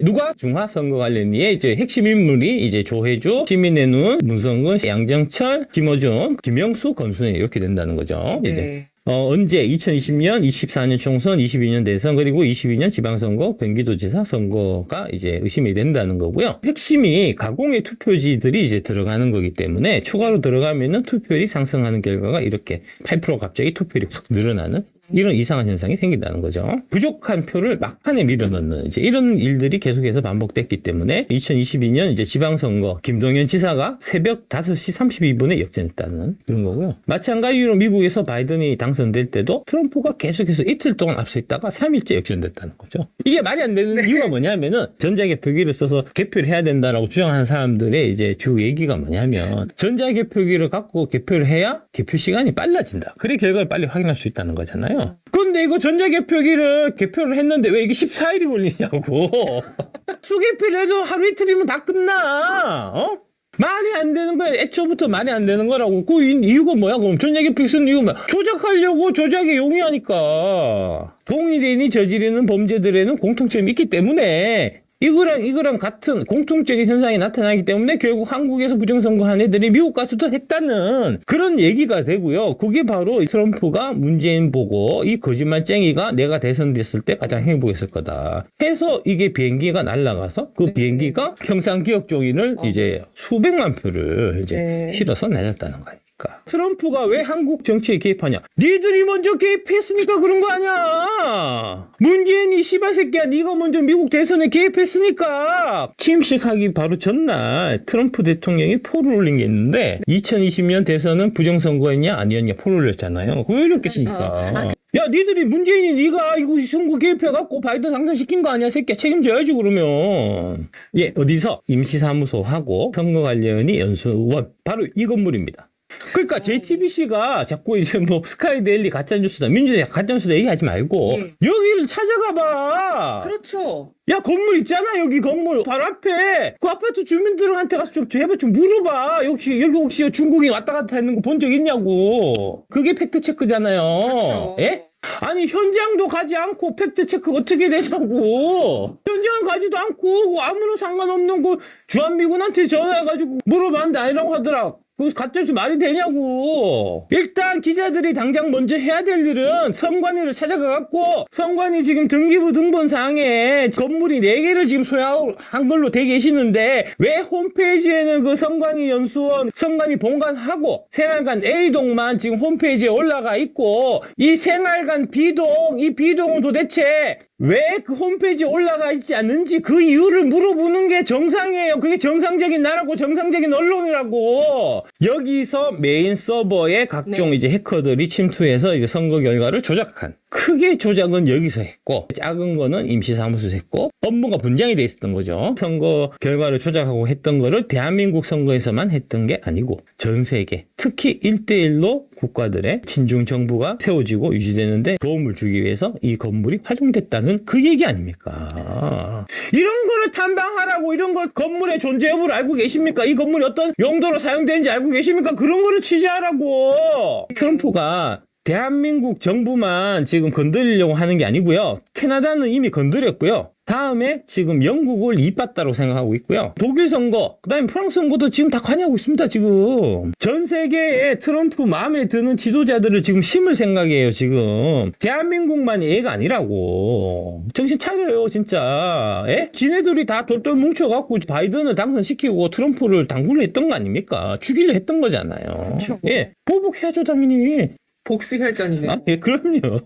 누가 중화 선거 관련위의 이제 핵심 인물이 이제 조혜주, 시민의 눈, 문성근, 양정철, 김어준, 김영수, 권순일 이렇게 된다는 거죠. 이제 네. 어, 언제 2020년, 24년 총선, 22년 대선 그리고 22년 지방선거, 경기도지사 선거가 이제 의심이 된다는 거고요. 핵심이 가공의 투표지들이 이제 들어가는 거기 때문에 추가로 들어가면은 투표율이 상승하는 결과가 이렇게 8% 갑자기 투표율이 확 늘어나는 이런 이상한 현상이 생긴다는 거죠. 부족한 표를 막판에 밀어넣는 이제 이런 일들이 계속해서 반복됐기 때문에 2022년 이제 지방선거 김동연 지사가 새벽 5시 32분에 역전했다는 그런 거고요. 마찬가지로 미국에서 바이든이 당선될 때도 트럼프가 계속해서 이틀 동안 앞서 있다가 3일째 역전됐다는 거죠. 이게 말이 안 되는 이유가 뭐냐면은 전자개표기를 써서 개표를 해야 된다라고 주장하는 사람들의 이제 주 얘기가 뭐냐면 전자개표기를 갖고 개표를 해야 개표 시간이 빨라진다. 그래 결과를 빨리 확인할 수 있다는 거잖아요. 근데 이거 전자개표기를 개표를 했는데 왜 이게 14일이 걸리냐고. 수개표를 해도 하루 이틀이면 다 끝나. 어? 말이 안 되는 거야. 애초부터 말이 안 되는 거라고. 그 이- 이유가 뭐야? 그럼 전자개표 쓴 이유가 뭐야? 조작하려고 조작에 용이하니까. 동일인이 저지르는 범죄들에는 공통점이 있기 때문에 이거랑 이거랑 같은 공통적인 현상이 나타나기 때문에 결국 한국에서 부정선거한 애들이 미국 가서도 했다는 그런 얘기가 되고요. 그게 바로 트럼프가 문재인 보고 이 거짓말쟁이가 내가 대선됐을 때 가장 행복했을 거다. 해서 이게 비행기가 날아가서 그 네. 비행기가 평상기억 종인을 이제 수백만 표를 이제 네. 실어서 날렸다는 거 니까. 트럼프가 왜 한국 정치에 개입하냐? 니들이 먼저 개입했으니까 그런 거 아니야. 문재인이 씨발 새끼야. 네가 먼저 미국 대선에 개입했으니까. 취임식하기 바로 전날 트럼프 대통령이 포를 올린 게 있는데 2020년 대선은 부정선거였냐 아니었냐 포를 올렸잖아요. 왜 이랬겠습니까? 어, 아, 야, 니들이 문재인이 네가 이거 선거 개입해갖고 바이든 당선시킨 거 아니야, 새끼야. 책임져야지 그러면. 예, 어디서 임시사무소하고 선거관련이 연수원 바로 이 건물입니다. 그러니까 JTBC가 자꾸 이제 뭐 스카이데일리 가짜뉴스다, 민주당 가짜뉴스다 얘기하지 말고 예. 여기를 찾아가 봐. 그렇죠. 야 건물 있잖아 여기 건물 바로 앞에 그 아파트 주민들한테 가서 좀 제발 좀 물어봐 역시 여기 혹시 중국인 왔다 갔다 하는 거 본 적 있냐고 그게 팩트 체크잖아요 그렇죠. 예? 아니 현장도 가지 않고 팩트 체크 어떻게 되냐고 현장을 가지도 않고 그 아무런 상관없는 그 주한미군한테 전화해가지고 물어봤는데 아니라고 하더라 그 가짜뉴스 말이 되냐고. 일단 기자들이 당장 먼저 해야 될 일은 선관위를 찾아가갖고 선관위 지금 등기부 등본 상에 건물이 4개를 지금 소유한 걸로 돼 계시는데 왜 홈페이지에는 그 선관위 연수원 선관위 본관하고 생활관 A동만 지금 홈페이지에 올라가 있고 이 생활관 B동 이 B동은 도대체 왜 그 홈페이지에 올라가 있지 않는지 그 이유를 물어보는 게 정상이에요. 그게 정상적인 나라고 정상적인 언론이라고. 여기서 메인 서버에 각종 네. 이제 해커들이 침투해서 이제 선거 결과를 조작한. 크게 조작은 여기서 했고 작은 거는 임시사무소에서 했고 업무가 분장이 돼 있었던 거죠. 선거 결과를 조작하고 했던 거를 대한민국 선거에서만 했던 게 아니고 전 세계 특히 일대일로 국가들의 친중 정부가 세워지고 유지되는데 도움을 주기 위해서 이 건물이 활용됐다는 그 얘기 아닙니까? 이런 거를 탐방하라고 이런 걸 건물의 존재 여부를 알고 계십니까? 이 건물이 어떤 용도로 사용되는지 알고 계십니까? 그런 거를 취재하라고. 트럼프가 대한민국 정부만 지금 건드리려고 하는 게 아니고요. 캐나다는 이미 건드렸고요. 다음에 지금 영국을 이빠따로 생각하고 있고요. 독일 선거, 그 다음에 프랑스 선거도 지금 다 관여하고 있습니다, 지금. 전 세계에 트럼프 마음에 드는 지도자들을 지금 심을 생각이에요, 지금. 대한민국만이 애가 아니라고. 정신 차려요, 진짜. 예? 지네들이 다 돌돌 뭉쳐갖고 바이든을 당선시키고 트럼프를 당구를 했던 거 아닙니까? 죽이려 했던 거잖아요. 그렇죠. 예. 보복해야죠, 당연히. 복수 혈전이네요. 아, 예, 그럼요.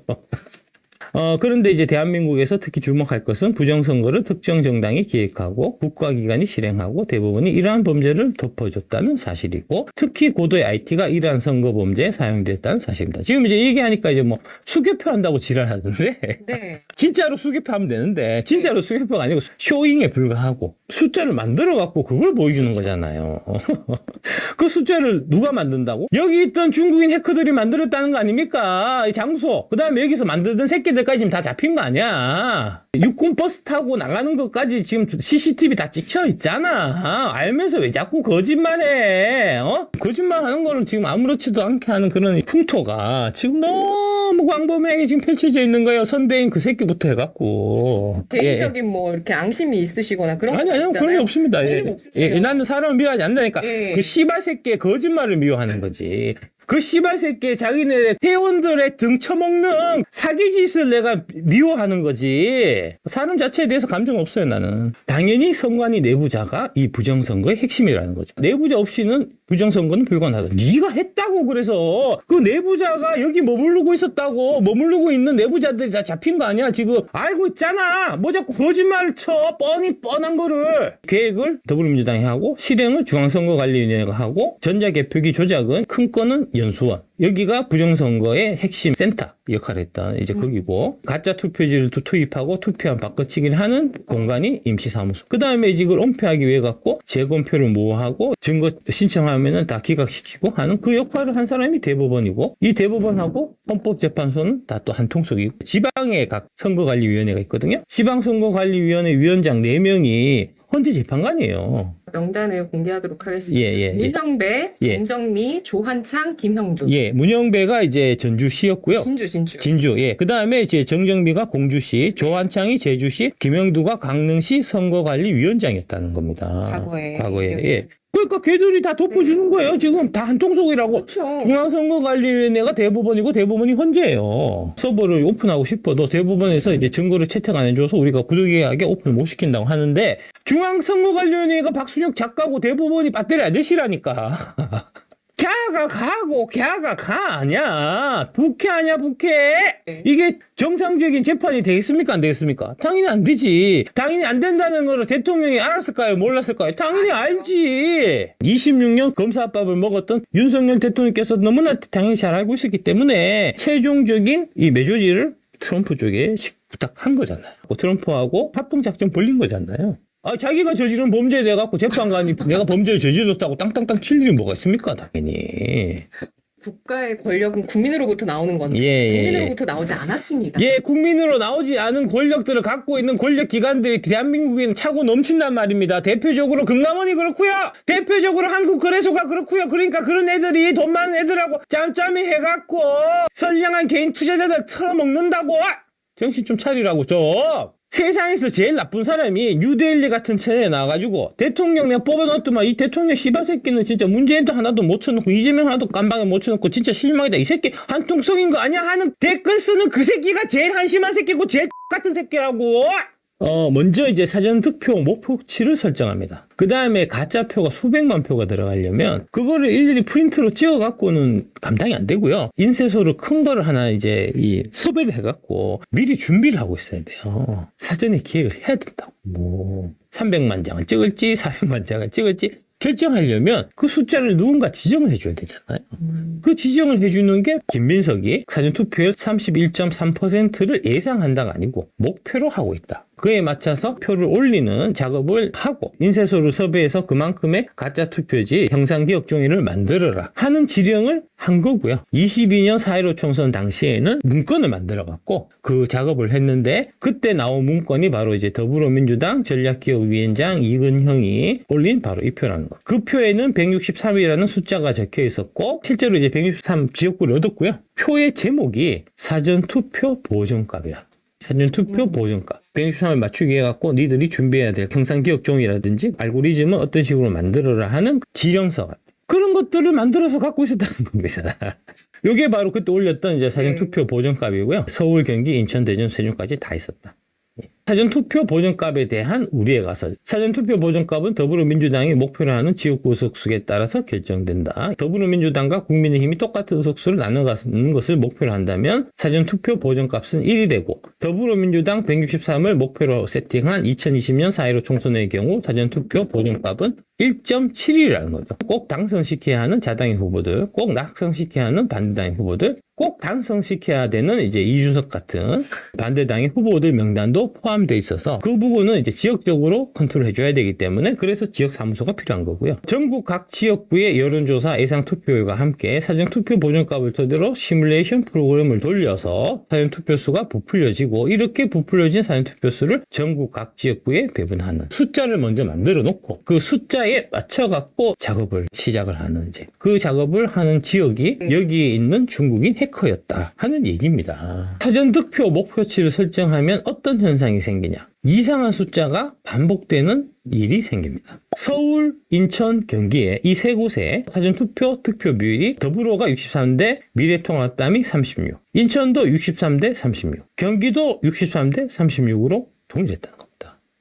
어, 그런데 이제 대한민국에서 특히 주목할 것은 부정선거를 특정 정당이 기획하고 국가기관이 실행하고 대부분이 이러한 범죄를 덮어줬다는 사실이고 특히 고도의 IT가 이러한 선거 범죄에 사용됐다는 사실입니다. 지금 이제 얘기하니까 이제 뭐 수개표 한다고 지랄하던데 네. 진짜로 수개표 하면 되는데 진짜로 수개표가 아니고 쇼잉에 불과하고 숫자를 만들어 갖고 그걸 보여주는 거잖아요. 그 숫자를 누가 만든다고? 여기 있던 중국인 해커들이 만들었다는 거 아닙니까? 이 장소. 그다음에 여기서 만들던 새끼들 데까지 지금 다 잡힌 거 아니야. 육군 버스 타고 나가는 것까지 지금 CCTV 다 찍혀 있잖아. 알면서 왜 자꾸 거짓말해? 어? 거짓말 하는 거는 지금 아무렇지도 않게 하는 그런 풍토가 지금 너무 광범위하게 지금 펼쳐져 있는 거예요. 선대인 그 새끼부터 해갖고. 예. 개인적인 뭐 이렇게 앙심이 있으시거나 그런 아니, 거 아니요. 그런 게 없습니다. 예. 예, 나는 사람을 미워하지 않는다니까. 예. 그 씨발 새끼의 거짓말을 미워하는 거지. 그 씨발 새끼 자기네 회원들의 등 쳐먹는 사기 짓을 내가 미워하는 거지. 사람 자체에 대해서 감정 없어요, 나는. 당연히 선관위 내부자가 이 부정선거의 핵심이라는 거죠. 내부자 없이는 부정선거는 불가능하다. 네가 했다고 그래서 그 내부자가 여기 머무르고 있었다고 머무르고 있는 내부자들이 다 잡힌 거 아니야? 지금 알고 있잖아. 뭐 자꾸 거짓말을 쳐. 뻔히 뻔한 거를. 계획을 더불어민주당이 하고 실행을 중앙선거관리위원회가 하고 전자개표기 조작은 큰 건은 연수원 여기가 부정선거의 핵심 센터 역할을 했던 이제 거기고 가짜 투표지를 또 투입하고 투표한 바꿔치기를 하는 공간이 임시사무소. 그 다음에 이걸 은폐하기 위해 갖고 재검표를 모호하고 증거 신청하면은 다 기각시키고 하는 그 역할을 한 사람이 대법원이고 이 대법원하고 헌법재판소는 다 또 한 통속이고. 지방에 각 선거관리위원회가 있거든요. 지방선거관리위원회 위원장 4명이 헌재 재판관이에요 명단을 공개하도록 하겠습니다. 예, 예, 예. 문형배, 예. 정정미, 조한창, 김형준. 예 문영배가 이제 전주시였고요 진주 진주. 진주, 예. 그 다음에 이제 정정비가 공주시, 조한창이 제주시, 김영두가 강릉시 선거관리위원장이었다는 겁니다. 과거에. 과거에, 예. 그러니까 걔들이 다 덮어주는 거예요. 지금 다 한 통속이라고. 그렇죠. 중앙선거관리위원회가 대법원이고 대법원이 헌재예요. 서버를 오픈하고 싶어도 대법원에서 이제 증거를 채택 안 해줘서 우리가 부득이하게 오픈을 못 시킨다고 하는데 중앙선거관리위원회가 박순혁 작가고 대법원이 배터리 아저씨라니까. 갸가 가고 갸가 가 아니야. 북해 아니야 북해. 네. 이게 정상적인 재판이 되겠습니까 안 되겠습니까? 당연히 안 되지. 당연히 안 된다는 거를 대통령이 알았을까요 몰랐을까요? 당연히 아시죠. 알지. 26년 검사밥을 먹었던 윤석열 대통령께서 너무나 당연히 잘 알고 있었기 때문에 최종적인 이 매조지를 트럼프 쪽에 식- 부탁한 거잖아요. 뭐 트럼프하고 합동 작전 벌린 거잖아요. 아, 자기가 저지른 범죄에 대해 갖고 재판관이 내가 범죄를 저질렀다고 땅땅땅 칠 일이 뭐가 있습니까, 당연히. 국가의 권력은 국민으로부터 나오는 건데 예, 예, 국민으로부터 나오지 않았습니다. 예, 국민으로 나오지 않은 권력들을 갖고 있는 권력 기관들이 대한민국에는 차고 넘친단 말입니다. 대표적으로 금감원이 그렇고요. 대표적으로 한국거래소가 그렇고요. 그러니까 그런 애들이 돈 많은 애들하고 짬짬이 해갖고 선량한 개인 투자자들 털어먹는다고. 정신 좀 차리라고 좀. 세상에서 제일 나쁜 사람이 뉴델리 같은 체에 나와가지고 대통령 내가 뽑아놨더만 이 대통령 씨발 새끼는 진짜 문재인도 하나도 못 쳐놓고 이재명 하나도 깜방에 못 쳐놓고 진짜 실망이다. 이 새끼 한통속인 거 아니야? 하는 댓글 쓰는 그 새끼가 제일 한심한 새끼고 제일 같은 새끼라고 어 먼저 이제 사전 득표 목표치를 설정합니다 그 다음에 가짜 표가 수백만 표가 들어가려면 그거를 일일이 프린트로 찍어 갖고는 감당이 안 되고요 인쇄소를 큰 거를 하나 이제 이 섭외를 해갖고 미리 준비를 하고 있어야 돼요 사전에 기획을 해야 된다고 뭐 300만 장을 찍을지 400만 장을 찍을지 결정하려면 그 숫자를 누군가 지정을 해줘야 되잖아요. 그 지정을 해주는 게 김민석이 사전투표율 31.3%를 예상한다가 아니고 목표로 하고 있다. 그에 맞춰서 표를 올리는 작업을 하고 인쇄소를 섭외해서 그만큼의 가짜 투표지 형상 기억 종이를 만들어라 하는 지령을 한 거고요. 22년 4.15 총선 당시에는 문건을 만들어 갖고 그 작업을 했는데 그때 나온 문건이 바로 이제 더불어민주당 전략기획위원장 이근형이 올린 바로 이 표라는 거. 그 표에는 163이라는 숫자가 적혀 있었고 실제로 이제 163 지역구를 얻었고요. 표의 제목이 사전투표 보정값이야. 사전 투표 보정값. 163을 맞추기 해갖고 니들이 준비해야 될 형상기억종이라든지 알고리즘은 어떤 식으로 만들어라 하는 같아. 그런 것들을 만들어서 갖고 있었다는 겁니다. 요게 바로 그때 올렸던 이제 사전 투표 보정값이고요. 서울, 경기, 인천, 대전, 세종까지 다 있었다. 예. 사전투표 보정값에 대한 우려에 가서 사전투표 보정값은 더불어민주당이 목표로 하는 지역구 의석수에 따라서 결정된다. 더불어민주당과 국민의힘이 똑같은 의석수를 나눠가는 것을 목표로 한다면 사전투표 보정값은 1이 되고 더불어민주당 163을 목표로 세팅한 2020년 4.15 총선의 경우 사전투표 보정값은 1.7이라는 거죠. 꼭 당선시켜야 하는 자당의 후보들, 꼭 낙선시켜야 하는 반대당의 후보들, 꼭 당선시켜야 되는 이제 이준석 같은 반대당의 후보들 명단도 포함 포함되어 있어서 그 부분은 이제 지역적으로 컨트롤 해줘야 되기 때문에 그래서 지역 사무소가 필요한 거고요. 전국 각 지역구의 여론조사 예상 투표율과 함께 사전 투표 보정값을 토대로 시뮬레이션 프로그램을 돌려서 사전 투표수가 부풀려지고 이렇게 부풀려진 사전 투표수를 전국 각 지역구에 배분하는 숫자를 먼저 만들어 놓고 그 숫자에 맞춰 갖고 작업을 시작을 하는 이제 그 작업을 하는 지역이 네. 여기에 있는 중국인 해커였다 하는 얘기입니다. 사전 득표 목표치를 설정하면 어떤 현상이 생기냐? 이상한 숫자가 반복되는 일이 생깁니다. 서울, 인천, 경기에 이 세 곳에 사전 투표 득표 비율이 더불어가 63대 미래통합당이 36, 인천도 63대 36, 경기도 63대 36으로 동일했다는.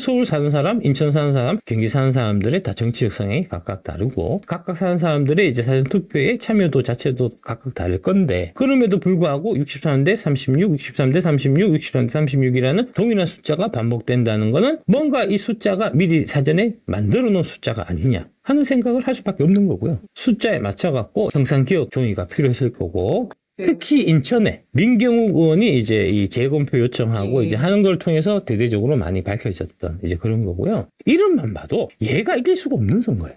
서울 사는 사람, 인천 사는 사람, 경기 사는 사람들의 다 정치적 성향이 각각 다르고 각각 사는 사람들의 이제 사전 투표의 참여도 자체도 각각 다를 건데 그럼에도 불구하고 63대 36, 63대 36, 63대 36이라는 동일한 숫자가 반복된다는 거는 뭔가 이 숫자가 미리 사전에 만들어 놓은 숫자가 아니냐 하는 생각을 할 수밖에 없는 거고요. 숫자에 맞춰 갖고 형상 기억 종이가 필요했을 거고 네. 특히 인천에 민경욱 의원이 이제 이 재검표 요청하고 네. 이제 하는 걸 통해서 대대적으로 많이 밝혀졌던 이제 그런 거고요. 이름만 봐도 얘가 이길 수가 없는 선거야.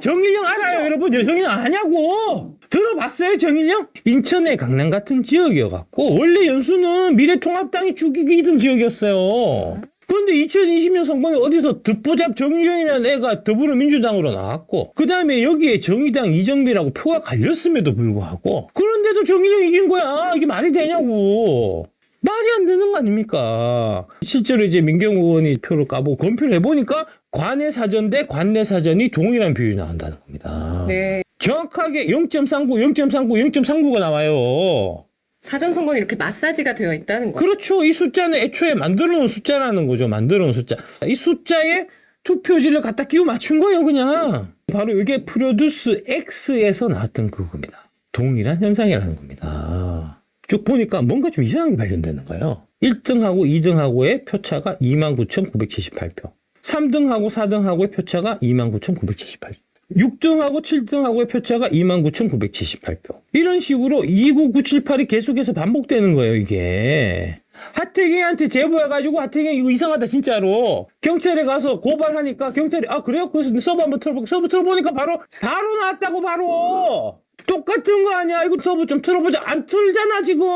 정일영 알아요, 여러분? 정일영 아냐고! 들어봤어요, 정일영? 인천의 강남 같은 지역이어갖고, 원래 연수는 미래통합당이 죽이기 던 지역이었어요. 그런데 2020년 선거에 어디서 듣보잡 정일영이라는 애가 더불어민주당으로 나왔고, 그 다음에 여기에 정의당 이정비라고 표가 갈렸음에도 불구하고, 그런데도 정일영이 이긴 거야. 이게 말이 되냐고. 말이 안 되는 거 아닙니까? 실제로 이제 민경우 의원이 표를 까보고 검표를 해보니까 관내 사전 대 관내 사전이 동일한 비율이 나온다는 겁니다. 네. 정확하게 0.39, 0.39, 0.39가 나와요. 사전 선거는 이렇게 마사지가 되어 있다는 거죠. 그렇죠. 이 숫자는 애초에 만들어 놓은 숫자라는 거죠. 만들어 놓은 숫자. 이 숫자에 투표지를 갖다 끼워 맞춘 거예요, 그냥. 바로 이게 프로듀스 X에서 나왔던 그겁니다. 동일한 현상이라는 겁니다. 쭉 보니까 뭔가 좀 이상하게 발견되는 거예요. 1등하고 2등하고의 표차가 29,978표. 3등하고 4등하고의 표차가 29,978표. 6등하고 7등하고의 표차가 29,978표. 이런 식으로 29978이 계속해서 반복되는 거예요, 이게. 하태경한테 제보해가지고 하태경 이거 이상하다 진짜로 경찰에 가서 고발하니까 경찰이 아 그래요? 그래서 서버 한번 틀어볼게 서버 틀어보니까 바로 바로 나왔다고 바로 똑같은 거 아니야 이거 서버 좀 틀어보자 안 틀잖아 지금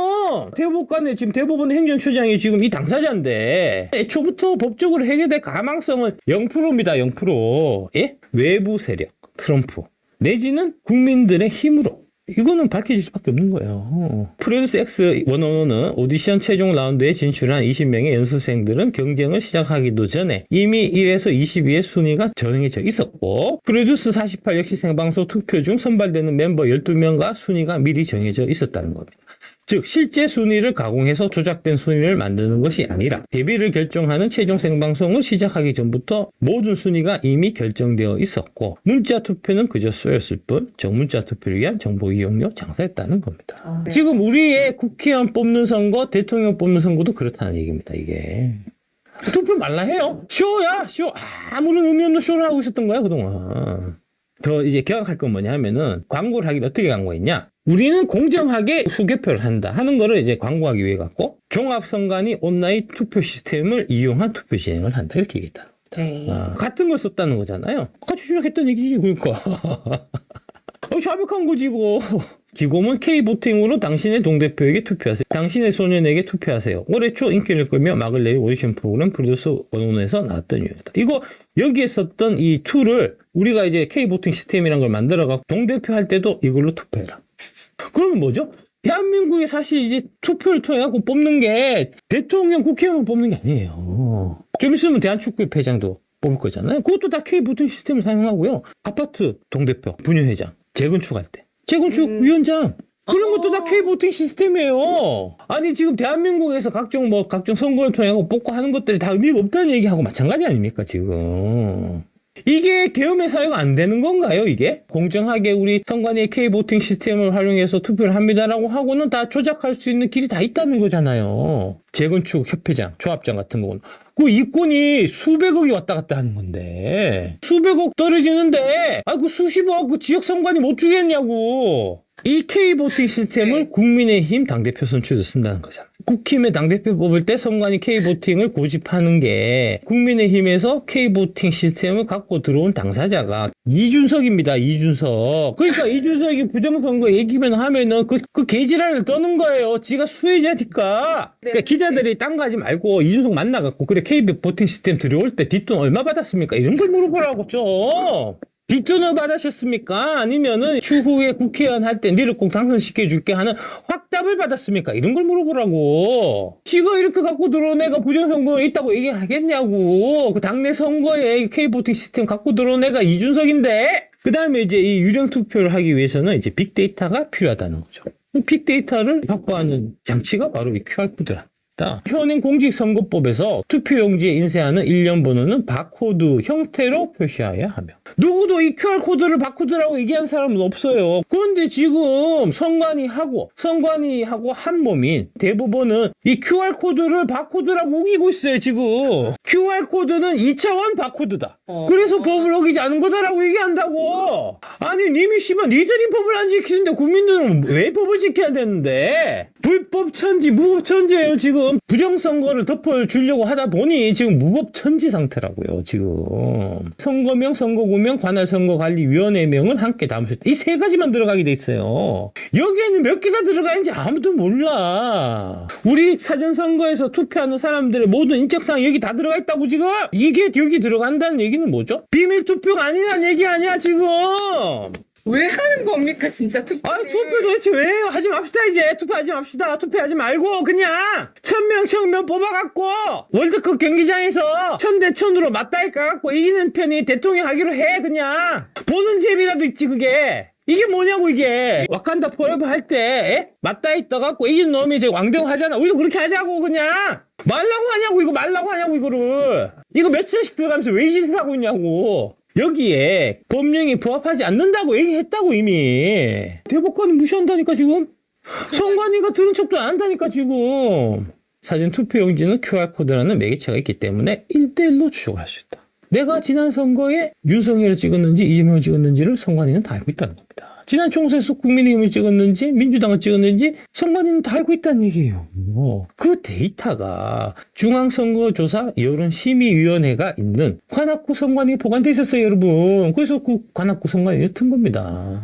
대법관에 지금 대법원 행정처장이 지금 이 당사자인데 애초부터 법적으로 해결될 가망성은 0%입니다 0% 예? 외부 세력 트럼프 내지는 국민들의 힘으로 이거는 밝혀질 수밖에 없는 거예요. 프로듀스 X 101은 오디션 최종 라운드에 진출한 20명의 연습생들은 경쟁을 시작하기도 전에 이미 1에서 22의 순위가 정해져 있었고 프로듀스 48 역시 생방송 투표 중 선발되는 멤버 12명과 순위가 미리 정해져 있었다는 겁니다. 즉 실제 순위를 가공해서 조작된 순위를 만드는 것이 아니라 데뷔를 결정하는 최종 생방송을 시작하기 전부터 모든 순위가 이미 결정되어 있었고 문자 투표는 그저 쏘였을 뿐 정문자 투표를 위한 정보 이용료 장사했다는 겁니다. 아, 네. 지금 우리의 국회의원 뽑는 선거, 대통령 뽑는 선거도 그렇다는 얘기입니다. 이게 투표 말라 해요. 쇼야, 쇼. 아무런 의미 없는 쇼를 하고 있었던 거야 그동안. 더 이제 개혁할 건 뭐냐 하면은 광고를 하긴 어떻게 광고했냐? 우리는 공정하게 후계표를 한다 하는 거를 이제 광고하기 위해 갖고 종합선관위 온라인 투표 시스템을 이용한 투표 진행을 한다 이렇게 얘기했다. 네. 아, 같은 걸 썼다는 거잖아요. 같이 조작했다는 얘기지 그러니까. 어, 샤백한 거지 이거. 기곰은 K보팅으로 당신의 동대표에게 투표하세요. 당신의 소년에게 투표하세요. 올해 초 인기를 끌며 막을 내릴 오디션 프로그램 프로듀스 원원에서 나왔던 이유다. 이거 여기에 썼던 이 툴을 우리가 이제 K보팅 시스템이란 걸 만들어갖고 동대표 할 때도 이걸로 투표해라. 그러면 뭐죠? 대한민국이 사실 이제 투표를 통해 갖고 뽑는 게 대통령 국회의원 뽑는 게 아니에요. 좀 있으면 대한축구협회장도 뽑을 거잖아요. 그것도 다 K보팅 시스템을 사용하고요. 아파트 동대표, 분유회장, 재건축할 때. 재건축 음. 위원장. 그런 것도 다 어. K보팅 시스템이에요. 아니, 지금 대한민국에서 각종 뭐, 각종 선거를 통해 갖고 뽑고 하는 것들이 다 의미가 없다는 얘기하고 마찬가지 아닙니까, 지금. 이게 계엄의 사유가 안 되는 건가요, 이게? 공정하게 우리 선관위 K보팅 시스템을 활용해서 투표를 합니다라고 하고는 다 조작할 수 있는 길이 다 있다는 거잖아요. 재건축 협회장, 조합장 같은 거는. 그 이권이 수백억이 왔다 갔다 하는 건데. 수백억 떨어지는데, 아, 그 수십억 그 지역 선관위 못 주겠냐고. 이 K보팅 시스템을 네. 국민의힘 당대표 선출도 쓴다는 거잖아. 국힘의 당대표 뽑을 때 선관위 K보팅을 고집하는 게 국민의힘에서 K보팅 시스템을 갖고 들어온 당사자가 이준석입니다. 이준석. 그러니까 이준석이 부정선거 얘기만 하면은 그, 그 개지랄을 떠는 거예요. 지가 수혜자니까. 네. 그러니까 기자들이 딴 거 하지 말고 이준석 만나갖고 그래 K보팅 시스템 들어올 때 뒷돈 얼마 받았습니까? 이런 걸 물어보라고 좀. 뒷돈을 받으셨습니까? 아니면은 추후에 국회의원 할 때 니를 꼭 당선시켜 줄게 하는 확답을 받았습니까? 이런 걸 물어보라고. 지가 이렇게 갖고 들어온 애가 부정선거 있다고 얘기하겠냐고. 그 당내 선거에 K보팅 시스템 갖고 들어온 애가 이준석인데. 그 다음에 이제 이 유령 투표를 하기 위해서는 이제 빅데이터가 필요하다는 거죠. 빅데이터를 확보하는 장치가 바로 이 QR코드다. 현행 공직선거법에서 투표용지에 인쇄하는 일련 번호는 바코드 형태로 표시해야 하며 누구도 이 QR코드를 바코드라고 얘기한 사람은 없어요. 그런데 지금 선관위 하고 선관위 하고 한 몸인 대부분은 이 QR코드를 바코드라고 우기고 있어요 지금. QR코드는 2차원 바코드다. 어. 그래서 법을 어기지 않은 거다라고 얘기한다고. 아니 님이 씨발 니들이 법을 안 지키는데 국민들은 왜 법을 지켜야 되는데 불법 천지 무법 천지예요 지금 부정선거를 덮어주려고 하다 보니 지금 무법 천지 상태라고요 지금 선거명 선거구 명 관할선거관리위원회명은 함께 담으셨다. 이 세 가지만 들어가게 돼 있어요. 여기에는 몇 개가 들어가는지 아무도 몰라. 우리 사전선거에서 투표하는 사람들의 모든 인적사항 여기 다 들어가 있다고 지금? 이게 여기 들어간다는 얘기는 뭐죠? 비밀 투표가 아니란 얘기 아니야 지금 왜 하는 겁니까 진짜 투표? 아, 투표 도대체 왜 해요? 하지 맙시다, 이제. 투표하지 맙시다. 투표하지 말고, 그냥, 천명, 천명 뽑아갖고, 월드컵 경기장에서 천 대 천으로 맞다이 까갖고 이기는 편이 대통령 하기로 해, 그냥. 보는 재미라도 있지, 그게. 이게 뭐냐고, 이게. 와칸다 포레버 할 때, 에? 맞다이 떠갖고 이긴 놈이 이제 왕대우 하잖아. 우리도 그렇게 하자고, 그냥. 말라고 하냐고, 이거 말라고 하냐고, 이거를. 이거 며칠씩 들어가면서 왜 이 짓을 하고 있냐고. 여기에 법령이 부합하지 않는다고 얘기했다고 이미. 대법관이 무시한다니까 지금? 선관위가 들은 척도 안 한다니까 지금. 사전 투표용지는 QR코드라는 매개체가 있기 때문에 1대1로 추적할 수 있다. 내가 지난 선거에 윤석열을 찍었는지 이재명을 찍었는지를 선관위는 다 알고 있다는 겁니다 지난 총선에서 국민의힘을 찍었는지 민주당을 찍었는지 선관위는 다 알고 있다는 얘기예요 그 데이터가 중앙선거조사 여론심의위원회가 있는 관악구 선관위에 보관돼 있었어요 여러분 그래서 그 관악구 선관위에 튼 겁니다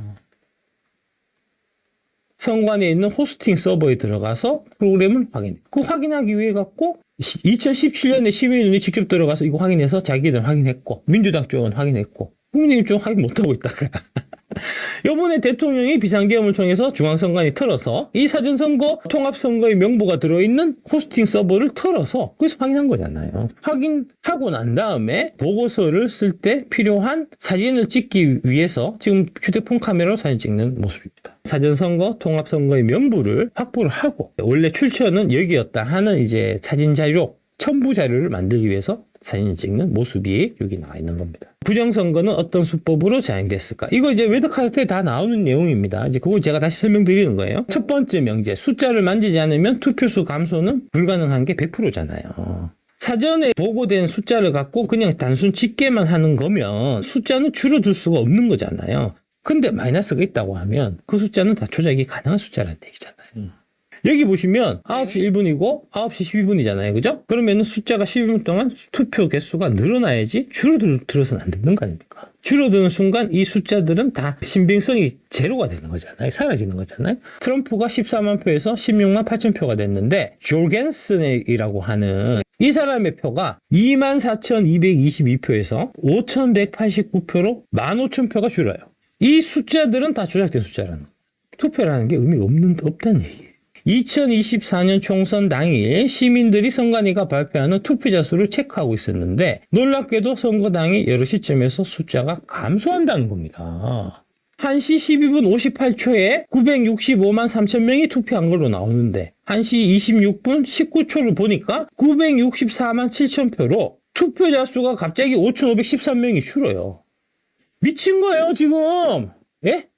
선관위에 있는 호스팅 서버에 들어가서 프로그램을 확인해. 그 확인하기 위해 갖고 2017년에 시민들이 직접 들어가서 이거 확인해서 자기들 확인했고 민주당 쪽은 확인했고 국민의힘 쪽은 확인 못하고 있다가 요번에 대통령이 비상계엄을 통해서 중앙선관위 틀어서 이 사전선거 통합선거의 명부가 들어있는 호스팅 서버를 틀어서 그래서 확인한 거잖아요. 확인하고 난 다음에 보고서를 쓸 때 필요한 사진을 찍기 위해서 지금 휴대폰 카메라로 사진 찍는 모습입니다. 사전선거 통합선거의 명부를 확보를 하고 원래 출처는 여기였다 하는 이제 사진 자료 첨부 자료를 만들기 위해서 사진을 찍는 모습이 여기 나와 있는 겁니다. 부정선거는 어떤 수법으로 자행됐을까? 이거 이제 웨드카트에 다 나오는 내용입니다. 이제 그걸 제가 다시 설명드리는 거예요. 첫 번째 명제, 숫자를 만지지 않으면 투표수 감소는 불가능한 게 100%잖아요. 사전에 보고된 숫자를 갖고 그냥 단순 집계만 하는 거면 숫자는 줄어들 수가 없는 거잖아요. 근데 마이너스가 있다고 하면 그 숫자는 다 조작이 가능한 숫자라는 얘기잖아요. 여기 보시면 9시 1분이고 9시 12분이잖아요. 그죠? 그러면 숫자가 12분 동안 투표 개수가 늘어나야지 줄어들어서는 안 되는 거 아닙니까? 줄어드는 순간 이 숫자들은 다 신빙성이 제로가 되는 거잖아요. 사라지는 거잖아요. 트럼프가 14만 표에서 16만 8천 표가 됐는데 조겐슨이라고 하는 이 사람의 표가 24,222표에서 5,189표로 15,000표가 줄어요. 이 숫자들은 다 조작된 숫자라는 거예요. 투표라는 게 의미가 없는, 없다는 얘기예요. 2024년 총선 당일 시민들이 선관위가 발표하는 투표자 수를 체크하고 있었는데 놀랍게도 선거 당일 여러 시점에서 숫자가 감소한다는 겁니다. 1시 12분 58초에 965만 3천 명이 투표한 걸로 나오는데 1시 26분 19초를 보니까 964만 7천 표로 투표자 수가 갑자기 5,513명이 줄어요. 미친 거예요, 지금. 예?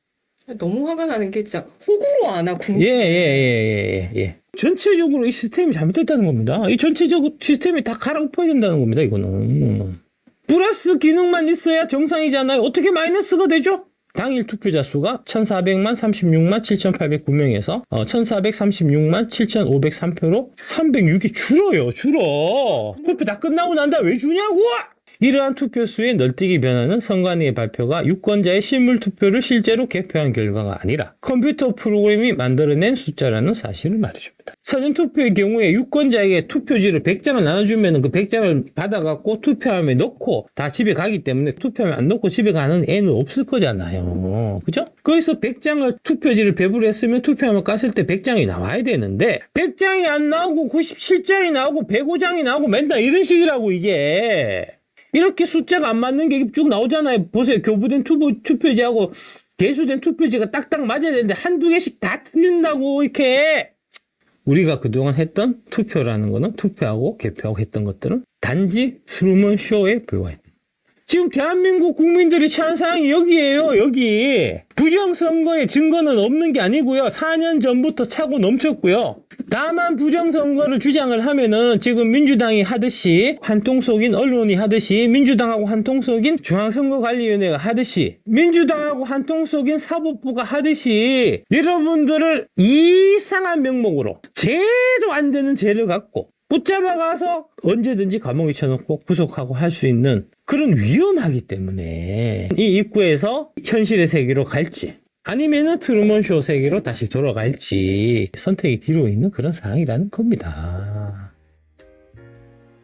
너무 화가 나는 게 진짜 호구로 아나 국. 예, 예, 예, 예, 예. 전체적으로 이 시스템이 잘못됐다는 겁니다. 이 전체적 시스템이 다 갈아엎어야 된다는 겁니다, 이거는. 플러스 기능만 있어야 정상이잖아요. 어떻게 마이너스가 되죠? 당일 투표자 수가 1,400만 36만 7,809명에서 어, 1,436만 7,503표로 306이 줄어요. 줄어. 투표 다 끝나고 난 다음에 왜 주냐고! 이러한 투표수의 널뛰기 변화는 선관위의 발표가 유권자의 실물 투표를 실제로 개표한 결과가 아니라 컴퓨터 프로그램이 만들어낸 숫자라는 사실을 말해줍니다. 사전 투표의 경우에 유권자에게 투표지를 100장을 나눠주면 그 100장을 받아갖고 투표함에 넣고 다 집에 가기 때문에 투표함에 안 넣고 집에 가는 애는 없을 거잖아요. 그죠? 거기서 100장을 투표지를 배부했으면 투표함을 깠을 때 100장이 나와야 되는데 100장이 안 나오고 97장이 나오고 105장이 나오고 맨날 이런 식이라고 이게. 이렇게 숫자가 안 맞는 게 쭉 나오잖아요. 보세요. 교부된 투표, 투표지하고 개수된 투표지가 딱딱 맞아야 되는데 한두 개씩 다 틀린다고 이렇게. 우리가 그동안 했던 투표라는 거는 투표하고 개표하고 했던 것들은 단지 트루먼 쇼에 불과했다. 지금 대한민국 국민들이 취한 사항이 여기에요, 여기. 부정 선거의 증거는 없는 게 아니고요. 4년 전부터 차고 넘쳤고요. 다만 부정 선거를 주장을 하면은 지금 민주당이 하듯이 한통속인 언론이 하듯이 민주당하고 한통속인 중앙선거관리위원회가 하듯이 민주당하고 한통속인 사법부가 하듯이 여러분들을 이상한 명목으로 죄도 안 되는 죄를 갖고 붙잡아가서 언제든지 감옥에 쳐놓고 구속하고 할 수 있는 그런 위험하기 때문에 이 입구에서 현실의 세계로 갈지 아니면은 트루먼 쇼 세계로 다시 돌아갈지 선택이 뒤로 있는 그런 상황이라는 겁니다.